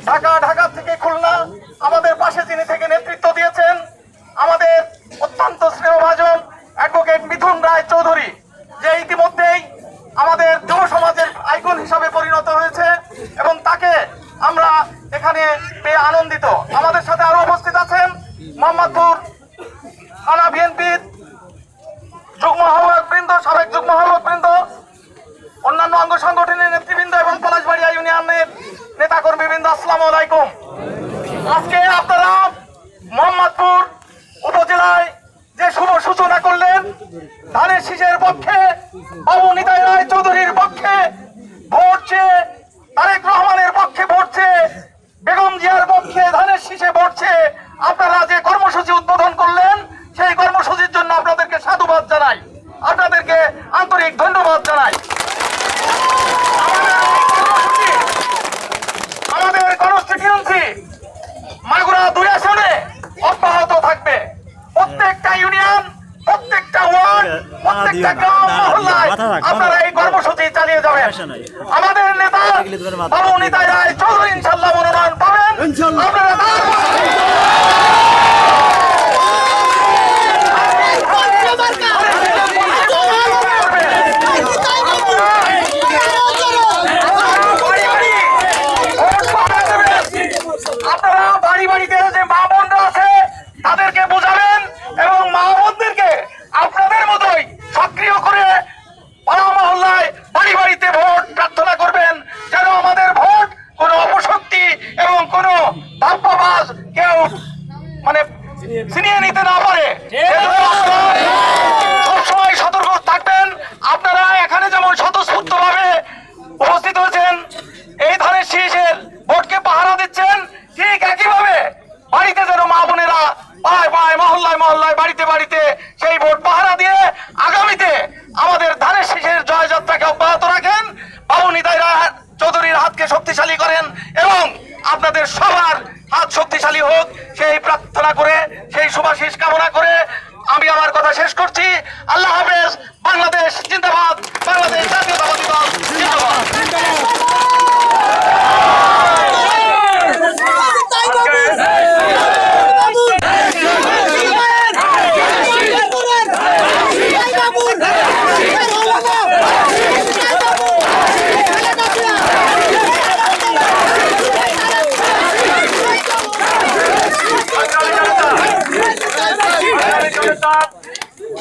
ঢাকা ঢাকা থেকে খুলনা, আমাদের পাশে যিনি থেকে নেতৃত্ব দিয়েছেন, আমাদের অত্যন্ত স্নেহভাজন অ্যাডভোকেট মিথুন রায় চৌধুরী, যে ইতিমধ্যেই আমাদের যুব সমাজের আইকন হিসাবে পরিণত হয়েছে এবং তাকে আমরা এখানে পেয়ে আনন্দিত। আমাদের সাথে আরও উপস্থিত আছেন মোহাম্মদপুর থানা বিএনপির যুগ্ম আহ্বায়ক বৃন্দ সাবেক যুগ্ম আহ্বায়ক বৃন্দ অন্যান্য অঙ্গ সংগঠনের নেতৃবৃন্দ এবং পলাশবাড়িয়া ইউনিয়নের নেতাকর্মী বৃন্দ আসসালামু আলাইকুম আজকে আপনারা মোহাম্মদপুর উপজেলায় যে শুভ সূচনা করলেন ধানের পক্ষে বাবু নিতাই রায় চৌধুরীর পক্ষে ভোট চেয়ে, তারেক রহমানের পক্ষে ভোট বেগম জিয়ার পক্ষে ধানের শীষে ভোট আপনারা যে কর্মসূচি উদ্বোধন করলেন, সেই কর্মসূচির জন্য আপনাদেরকে সাধুবাদ জানাই। আপনাদেরকে আন্তরিক ধন্যবাদ জানাই আমাদের কনস্টিটিউন্সি মাগুরা দুই আসনে অব্যাহত থাকবে প্রত্যেকটা ইউনিয়ন প্রত্যেকটা ওয়ার্ড প্রত্যেকটা গ্রাম মহল্লায় আপনারা এই কর্মসূচি চালিয়ে যাবেন আমাদের নেতা বাবু নিতাই রায় চৌধুরী ইনশাল্লাহ মনোনয়ন পাবেন। আপনারা। আপনারা বাড়ি বাড়িতে যে মা বোনরা আছে তাদেরকে বোঝাবেন এবং মা বোনদেরকে আপনাদের মতোই সক্রিয় করে পাড়া মহল্লায় বাড়ি বাড়িতে ভোট প্রার্থনা করবেন যেন আমাদের ভোট কোনো অপশক্তি এবং কোনো ধাপ্পাবাজ কেউ মানে নিতে না পারে। সবসময় সতর্ক থাকবেন। আপনারা এখানে যেমন স্বতঃস্ফূর্ত ভাবে উপস্থিত হয়েছেন এই ধানের শীষের ভোটকে পাহারা দিচ্ছেন ঠিক একইভাবে বাড়িতে যেন মা বোনেরা পায় পায় মহল্লায় মহল্লায় বাড়িতে বাড়িতে সেই ভোট পাহারা দিয়ে আগামীতে আমাদের ধানের শীষের জয়যাত্রাকে অব্যাহত রাখেন। বাবু নিতাই চৌধুরীর হাতকে শক্তিশালী করেন এবং আপনাদের সবার হাত শক্তিশালী হোক। সেই প্রার্থনা করে সেই শুভাশিস কামনা করে আমি আমার কথা শেষ করছি আল্লাহ হাফেজ বাংলাদেশ জিন্দাবাদ বাংলাদেশ জাতীয়তাবাদী দল জিন্দাবাদ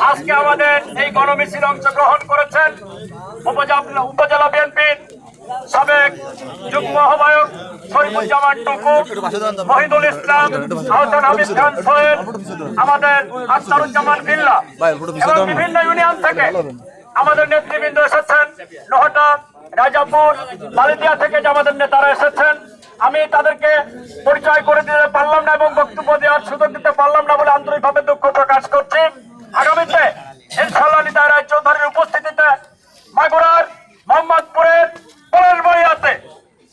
আজকে আমাদের এই গণমিছিল অংশগ্রহণ করেছেন উপজেলা বিএনপির সাবেক যুগ্ম আহ্বায়ক শরীফুজ্জামান টুকু মহিদুল ইসলাম আহসান হামিদ খান সোহেল, আমাদের আখতারুজ্জামান বিল্লা এবং বিভিন্ন ইউনিয়ন থেকে আমাদের নেতৃবৃন্দ এসেছেন। নহটা, রাজাপুর মালিদিয়া থেকে যে আমাদের নেতারা এসেছেন, আমি তাদেরকে পরিচয় করে দিতে পারলাম না এবং বক্তব্য দেওয়ার সুযোগ দিতে পারলাম না বলে আন্তরিকভাবে দুঃখ প্রকাশ করছি। আগামীতে ইনশাল্লাহ রায় চৌধুরীর উপস্থিতিতে মাগুরার মোহাম্মদপুরের পরেশবাড়িয়াতে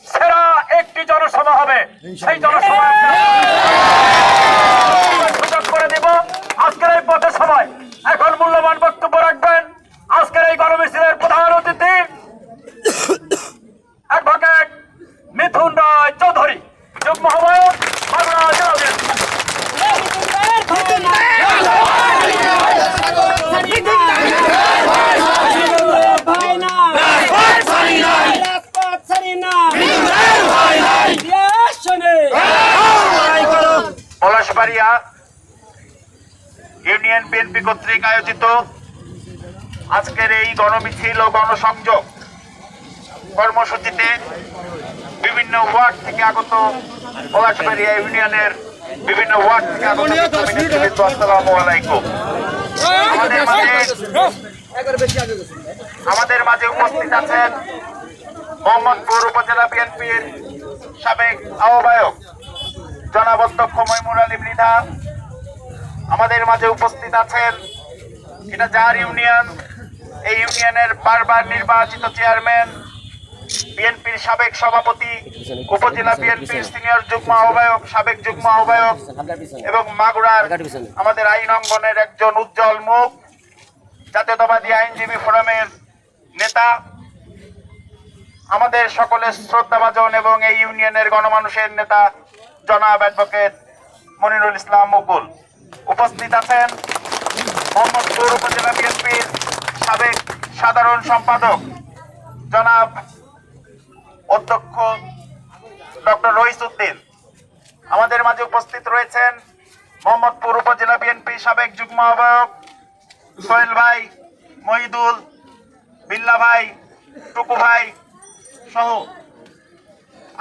সেরা একটি জনসভা হবে। সেই জনসভা সুযোগ করে দিব আজকের এই পথে সবাই এখন মূল্যবান বক্তব্য রাখবেন আজকের এই গণমিছিলের প্রধান অতিথি অ্যাডভোকেট মিথুন রায় চৌধুরী যুগ্ম আহ্বায়ক মাগুরা জেলা বিএনপি। পলাশবাড়িয়া ইউনিয়ন বিএনপি কর্তৃক আয়োজিত আজকের এই গণমিছিল ও গণসংযোগ কর্মসূচিতে বিভিন্ন ওয়ার্ড থেকে আগত পলাশবাড়িয়া ইউনিয়নের বিভিন্ন ওয়ার্ড থেকে আগত আসসালামু আলাইকুম। আমাদের মাঝে আমাদের মাঝে উপস্থিত আছেন মোহাম্মদপুর উপজেলা বিএনপির সাবেক আহ্বায়ক জনাব অধ্যক্ষ মৃধা, আমাদের মাঝে উপস্থিত আছেন এটা যার ইউনিয়ন। এই ইউনিয়নের বারবার নির্বাচিত চেয়ারম্যান, বিএনপির সাবেক সভাপতি, উপজেলা বিএনপির সিনিয়র যুগ্ম আহ্বায়ক, সাবেক যুগ্ম আহ্বায়ক এবং মাগুরার আমাদের আইন অঙ্গনের একজন উজ্জ্বল মুখ, জাতীয়তাবাদী আইনজীবী ফোরামের নেতা। আমাদের সকলের শ্রদ্ধাভাজন এবং এই ইউনিয়নের গণমানুষের নেতা জনাব অ্যাডভোকেট মনিরুল ইসলাম মুকুল। উপস্থিত আছেন মোহাম্মদপুর উপজেলা বিএনপির সাবেক সাধারণ সম্পাদক জনাব অধ্যক্ষ ডক্টর রইস উদ্দিন। আমাদের মাঝে উপস্থিত রয়েছেন মোহাম্মদপুর উপজেলা বিএনপি সাবেক যুগ্ম আহ্বায়ক সোহেল ভাই, মহিদুল, বিল্লা ভাই, টুকু ভাই সহ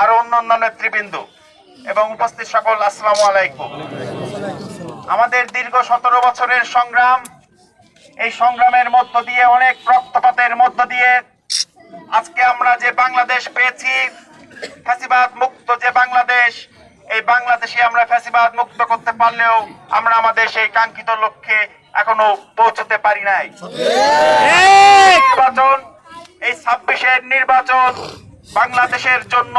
আরও অন্য অন্য নেতৃবৃন্দ। এবং উপস্থিত সকল আসসালামু আলাইকুম। আমাদের দীর্ঘ সতেরো বছরের সংগ্রাম এই সংগ্রামের মধ্য দিয়ে অনেক রক্তপাতের মধ্য দিয়ে আজকে আমরা যে বাংলাদেশ পেয়েছি ফ্যাসিবাদ মুক্ত যে বাংলাদেশ এই বাংলাদেশে আমরা ফ্যাসিবাদ মুক্ত করতে পারলেও আমরা আমাদের সেই কাঙ্ক্ষিত লক্ষ্যে এখনও পৌঁছতে পারি নাই। নির্বাচন এই ছাব্বিশের নির্বাচন বাংলাদেশের জন্য,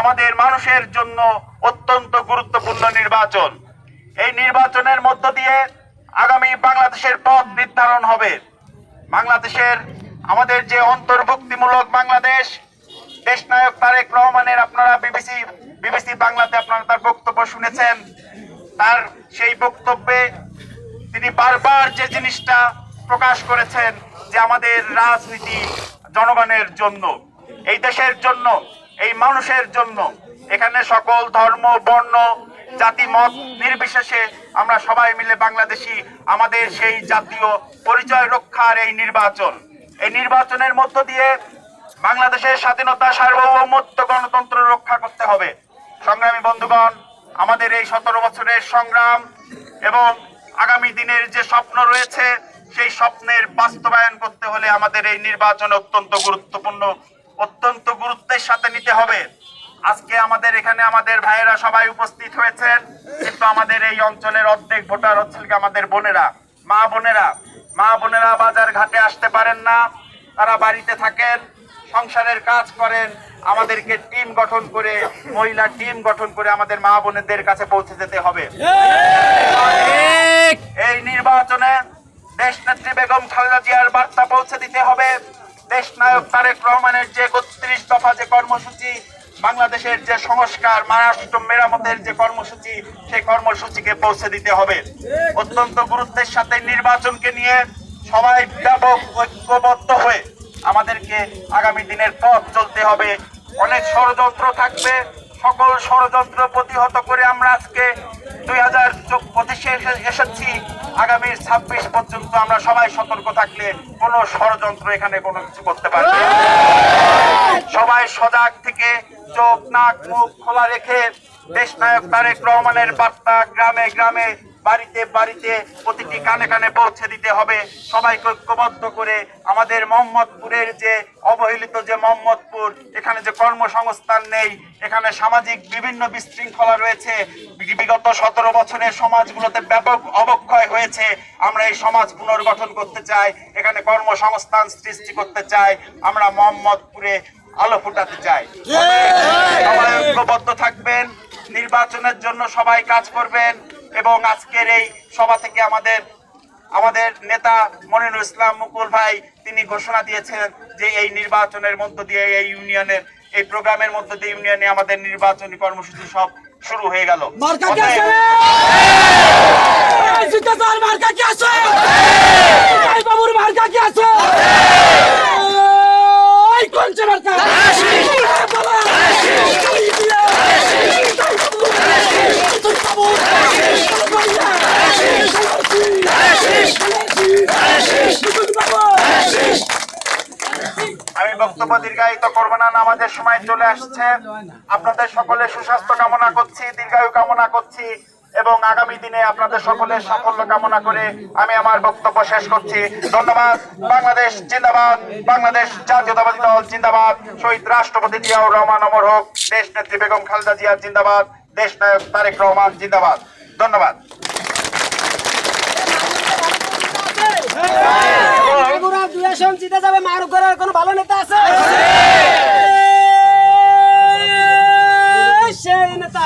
আমাদের মানুষের জন্য অত্যন্ত গুরুত্বপূর্ণ নির্বাচন। এই নির্বাচনের মধ্য দিয়ে আগামী বাংলাদেশের পথ নির্ধারণ হবে। বাংলাদেশের আমাদের যে অন্তর্ভুক্তিমূলক বাংলাদেশ, দেশনায়ক তারেক রহমানের আপনারা বিবিসি বিবিসি বাংলাতে আপনারা তার বক্তব্য শুনেছেন। তার সেই বক্তব্যে তিনি বারবার যে জিনিসটা প্রকাশ করেছেন যে আমাদের রাজনীতি জনগণের জন্য। এই দেশের জন্য, এই মানুষের জন্য। এখানে সকল ধর্ম, বর্ণ, জাতি, মত নির্বিশেষে আমরা সবাই মিলে বাংলাদেশি, আমাদের সেই জাতীয় পরিচয় রক্ষার এই নির্বাচন। এই নির্বাচনের মধ্য দিয়ে বাংলাদেশের স্বাধীনতা সার্বভৌমত্ব গণতন্ত্র রক্ষা করতে হবে। সংগ্রামী বন্ধুগণ, আমাদের এই সতেরো বছরের সংগ্রাম এবং আগামী দিনের যে স্বপ্ন রয়েছে, সেই স্বপ্নের বাস্তবায়ন করতে হলে আমাদের এই নির্বাচন অত্যন্ত গুরুত্বপূর্ণ। অত্যন্ত গুরুত্বের সাথে নিতে হবে। আজকে আমাদের এখানে আমাদের ভাইয়েরা সবাই উপস্থিত হয়েছেন। কিন্তু আমাদের এই অঞ্চলের অর্ধেক ভোটার হচ্ছে কি আমাদের বোনেরা। মা বোনেরা। মা বোনেরা বাজার ঘাটে আসতে পারেন না। তারা বাড়িতে থাকেন সংসারের কাজ করেন। আমাদেরকে টিম গঠন করে মহিলা টিম গঠন করে আমাদের মা বোনেদের কাছে পৌঁছে যেতে হবে। এই নির্বাচনে দেশ নেত্রী বেগম খালেদা জিয়ার বার্তা পৌঁছে দিতে হবে। দেশ নায়ক তারেক রহমানের যে বত্রিশ দফা যে কর্মসূচি, বাংলাদেশের যে সংস্কার, মহারাষ্ট্র মেরামতের যে কর্মসূচি, সেই কর্মসূচিকে পৌঁছে দিতে হবে। অত্যন্ত গুরুত্বের সাথে নির্বাচনকে নিয়ে সবাই ব্যাপক ঐক্যবদ্ধ হয়ে আমাদেরকে আগামী দিনের পথ চলতে হবে। অনেক ষড়যন্ত্র থাকবে। সকল ষড়যন্ত্র প্রতিহত করে আমরা আজকে দুই হাজার পঁচিশে এসেছি আগামী ছাব্বিশ পর্যন্ত আমরা সবাই সতর্ক থাকলে কোনো ষড়যন্ত্র এখানে কোনো কিছু করতে পারবে। সবাই সজাগ থেকে চোখ, নাক, মুখ খোলা রেখে দেশ নায়ক তারেক রহমানের বার্তা গ্রামে গ্রামে বাড়িতে বাড়িতে প্রতিটি কানে কানে পৌঁছে দিতে হবে। সবাইকে ঐক্যবদ্ধ করে আমাদের মোহাম্মদপুরের যে অবহেলিত যে মোহাম্মদপুর এখানে যে কর্মসংস্থান নেই এখানে সামাজিক বিভিন্ন বিশৃঙ্খলা রয়েছে। বিগত সতেরো বছরের সমাজগুলোতে ব্যাপক অবক্ষয় হয়েছে। আমরা এই সমাজ পুনর্গঠন করতে চাই এখানে কর্মসংস্থান সৃষ্টি করতে চাই আমরা মোহাম্মদপুরে আলো ফুটাতে চাই। সবাই ঐক্যবদ্ধ থাকবেন নির্বাচনের জন্য সবাই কাজ করবেন। এবং আজকের এই সভা থেকে আমাদের আমাদের নেতা মনিরুল ইসলাম মুকুল ভাই তিনি ঘোষণা দিয়েছেন যে এই নির্বাচনের মধ্য দিয়ে এই ইউনিয়নের এই প্রোগ্রামের মধ্য দিয়ে ইউনিয়নে আমাদের নির্বাচনী কর্মসূচি সব শুরু হয়ে গেল। মার্কা কে আছে বাবুর মার্কা কি বক্তব্য দীর্ঘায়িত করব না আমাদের সময় চলে আসছে। আপনাদের সকলে সুস্বাস্থ্য কামনা করছি, দীর্ঘায়ু কামনা করছি, এবং আগামী দিনে আপনাদের সকলের সাফল্য কামনা করে আমি আমার বক্তব্য শেষ করছি। ধন্যবাদ, বাংলাদেশ জিন্দাবাদ, বাংলাদেশ জাতীয়তাবাদী দল জিন্দাবাদ। শহীদ রাষ্ট্রপতি জিয়াউর রহমান অমর হোক দেশ নেত্রী বেগম খালদা জিয়া জিন্দাবাদ দেশ নায়ক তারেক রহমান জিন্দাবাদ। ধন্যবাদ। ইলেকশন জিতে যাবে মারুক করার কোনো ভালো নেতা আছে? সেই নেতা।